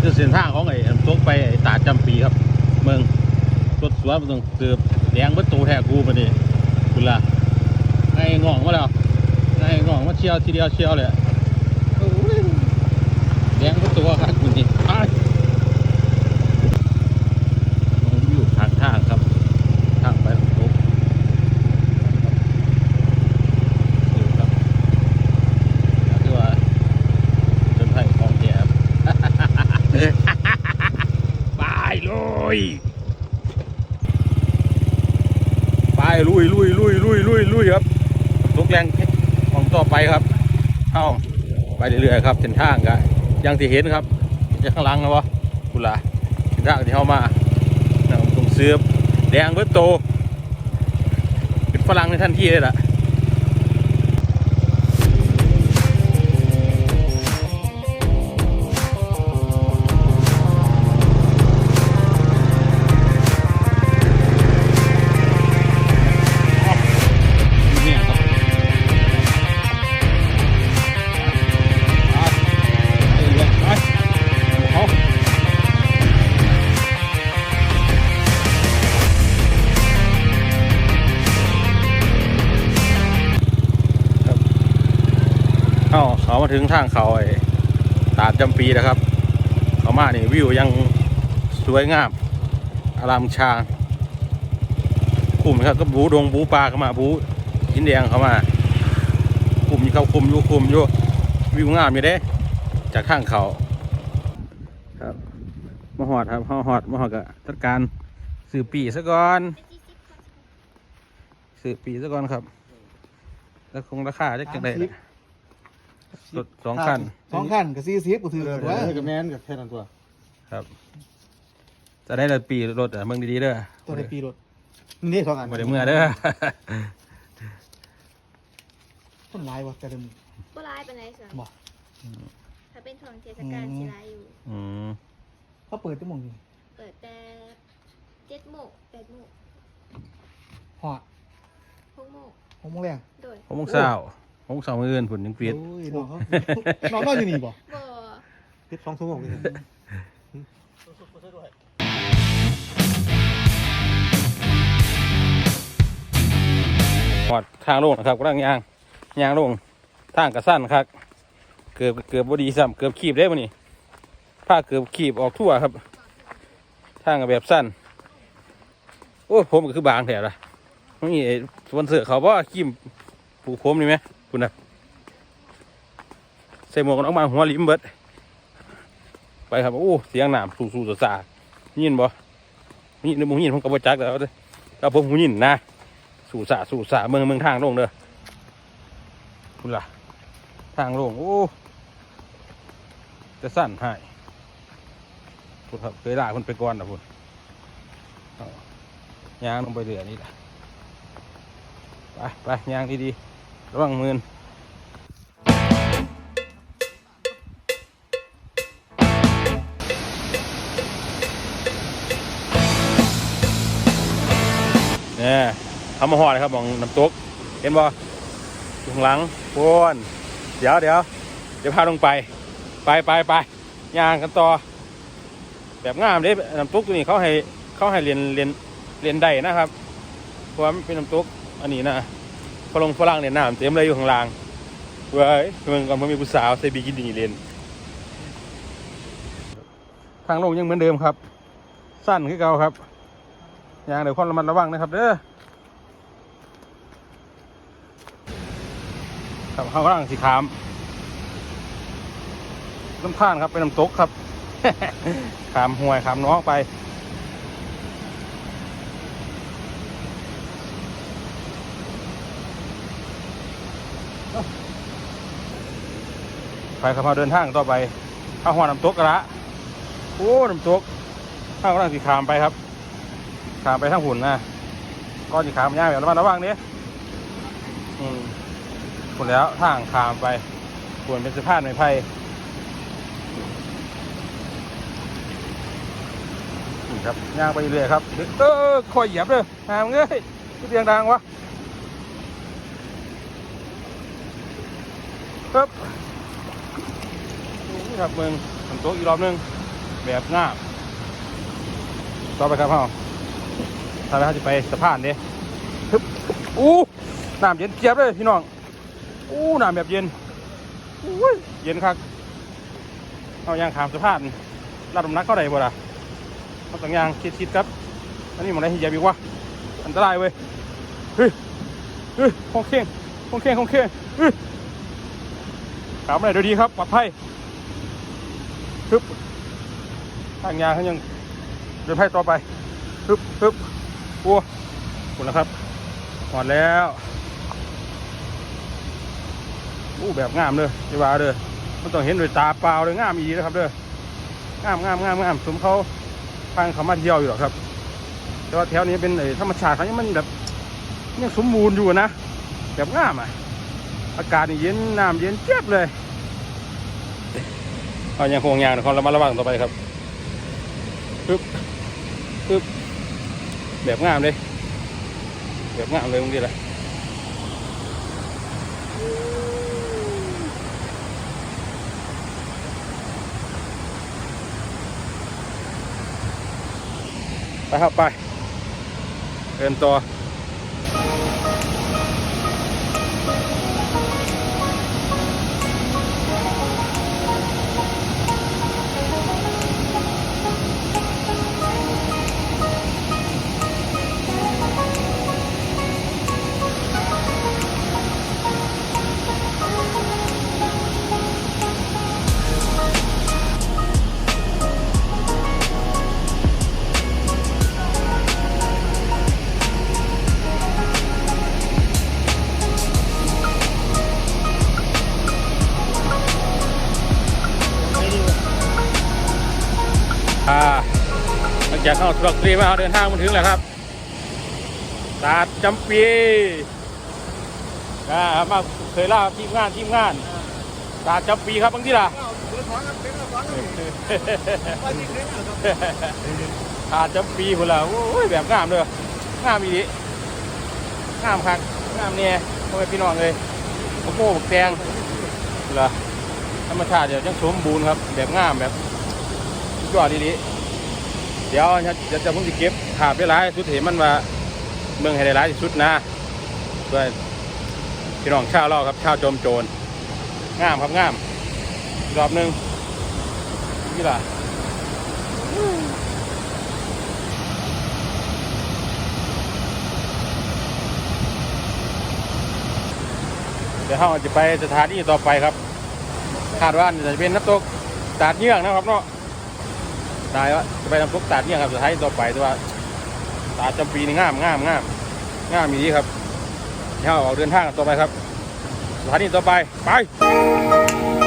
คือเส้นทางของไอ้ตกไปไอ้ตาจำปีครับ เมืองรถสวนมันต้องเตือบแดงวัตถุแท้กูมาดิคุณล่ะไอ้งองมาแล้วไอ้งองมาเชียวทีเดียวเชียวเลยโอ้ยแดงวัตถุครับคุณนี่อ้ายผมอยู่ทางทางครับ ทางไปน้ำตกนี่ครับคือว่าจนไทยของแก่ครับ ไป ลุยไปลุยลุยลุยลุยลุยลุยครับทุกแรงของต่อไปครับเข้าไปเรื่อยๆครับเส้นทางก็อยังที่เห็นครับจะข้างหลังนะวะคุล่ะเส้นทางที่เข้ามาต้องซื้อแดงเบิดโตเป็นฝรั่งในทันทีเลยล่ะ เอาเขามาถึงทางเขาไอ้ตาดจำปีนะครับ เขามานี่วิวยังสวยงาม อารามชางกลุ่มครับก็บูดงบูปลาเข้ามาบูหินแดงเข้ามากลุ่มยู่เขากลุ่มอยู่กลุ่มอยู่วิวงามอยู่เด้ จากข้างเขาครับมาหอดครับมาหอดมาหอดกับจัดการสื่อปีซะก่อนสื่อปีซะก่อนครับ แล้วคงราคาจะจังได ล่ะรถสองคันสองคันกับสี่สิบก็ถือเลยเอว่าอกับแมนกับแค่นั้นตัวครับ จะได้เลยปีรถอะเมืองดีๆเด้อตัวในปีรถนี่สองอันบ่ได้เมื่อเด้อต้นลายวะแต่เดิมบ่ร้ายปานใดสิบอกถ้าเป็นช่วงเทศกาลสิร้ายอยู่อืมเขาเปิดตั้งมงนี่เปิดแต่เจ็ดโมงแปดโมงหอดหกโมงหกโมงแรงโดยหกโมงเช้า หกโมงเช้ามื้ออื่นผุนยังเปลี่ยนโอ้ยน้องเขาน้องนอนอยู่นี่บ่บ่พิษสองชั่วโมงเลยหอดทางลงนะครับกำลังย่างย่างลงทางกระสั้นครับ เกือบเกือบบดีซ้ำเกือบขีบได้ปะนี่ผ้าเกือบขีบออกทั่วครับ ทางก็แบบสั้นโอ้ยผมก็คือบางแถวละไม่มีไอ้สปอนเซอร์เขาว่าขีมผูกผมนี่ไหม คุณนะใส่หมวกกันออกมาหัวลิมเบิด ไปครับ โอ้ เสียงหนามสูสูสสายินบ่ยินหรือบ่ยินผมก็บ่จักแล้วเด้อแล้วผมหูยินนะสู่สาสู่สาเมืองเมืองทางลงเด้อคุณล่ะ ทางลงโอ้จะสั้นให้คุณครับเคยด่าคุณไปก่อนนะคุณเอายางลงไปเรือนี่แหละไปไปยางดีๆ ระวังมือนเนี่ยทำมาหอดครับมองน้ำตก เห็นบ่อยู่ข้างหลังโวนเดี๋ยวเดี๋ยวเดี๋ยวพาลงไป ไปไปไปย่างกันต่อ แบบงามเด้น้ำตกตัวนี้เขาให้เขาให้เรียนเรียนเรียนได้นะครับเพราะว่ามันเป็นน้ำตกอันนี้นะ ฝรั่งฝรั่งเนี่ยน้ำเต็มเลยอยู่ข้างล่างเว้ยเมืองก่อนเพิ่งมีผู้สาวใส่บิกินี่เรียนทางลงยังเหมือนเดิมครับ สั้นคือเก่าครับอย่างเดี๋ยวคนระมัดระวังนะครับเด้อครับเขากำลังสีขามน้ำท่านครับเป็นน้ำตกครับขามห่วยขามน้องไป ไปขับมาเดินทางต่อไปข้าหัวน้ำตกกะละโอ้น้ำตกข้างกำลังสีขามไปครับ ขามไปทางหุ่นนะก็สีขามย่างแบบระมัดระวังนี้อืมคุณแล้วทางขามไปควรเป็นสะพานไม้ไผ่นี่ครับย่างไปเรื่อยครับเออคอยเหยียบเลยหามเงยเสียงดังวะปึ๊บ ครับเมืองฝนตกอีกรอบนึงแบบงามต่อไปครับพ่อถ้าเราจะไปสะพานเด้ฮึบอู้น้ำเย็นเจี๊ยบเลยพี่น้องอู้น้ำแบบเย็นอู้ยเย็นครับเอายางขามสะพานลาดน้ำหนักเข้าได้บ่ล่ะมันต้องยางชิดๆครับ อันนี้มันได้ที่เหยียบอีกวะอันตรายเว้ยเฮ้ยเฮ้ยคงเข่งคงเข่งคงเข่งเฮ้ยขามอะไรดูดีครับปลอดภัย ฮึบทางยางเขายังเดินไพ่ต่อไปฮึบฮึบโอ้คุณนะครับหมดแล้วอู้แบบงามเลยจีว่าเด้อมันต้องเห็นด้วยตาเปล่าเลยงามอีนะครับเด้องามงามงามงามสมเขาทางเขามาเที่ยวอยู่หรอครับ แต่ว่าแถวนี้เป็นไอ้ธรรมชาติเขายังมันแบบยังสมบูรณ์อยู่นะแบบงามอะอากาศนี่เย็นน้ำเย็นเจี๊ยบเลย เอาอย่างห่วงยางนะครับเรามาระวังต่อไปครับปึ๊บปึ๊บแบบงามเลยแบบงามเลยตรงนี้แหละไปครับไปเดินต่อาหลังจากเข้าสุรกรีมาเราเดินทางมาถึงแล้วครับตาดจำปีอ่ามาเคยเล่าทีมงานทีมงานตาดจำปีครับบางทีล่ะตาดจำปีคนละโอ้ยแบบงามเลยงามอีดีงามคักงามเนี่ยพ่อแม่พี่น้องเลยโอ้โหบกแตงเหรอธรรมชาติเดี๋ยวยังสมบูรณ์ครับ แบบงามแบบ ยอดดีๆเดี๋ยวจะจะเพิ่งจะเก็บถาบได้หลายสุดเห็นมันว่าเมืองให้ได้หลายที่สุดนะเพื่อพี่น้องชาวเราครับชาวโจมโจรงามครับงามรอบหนึ่งนี่ล่ะเดี๋ยวเราจะไปสถานีต่อไปครับคาดว่าจะเป็นน้ำตกตาดเยื่องนะครับเนาะ ตายว่าจะไปทำตกตาดเนี่ยครับสุดท้ายต่อไปแต่ว่าตาดจำปีนี่งามงามงามงามมีดีครับเดี๋ยวเราออกเดินทางกันต่อไปครับสถานีต่อไปไป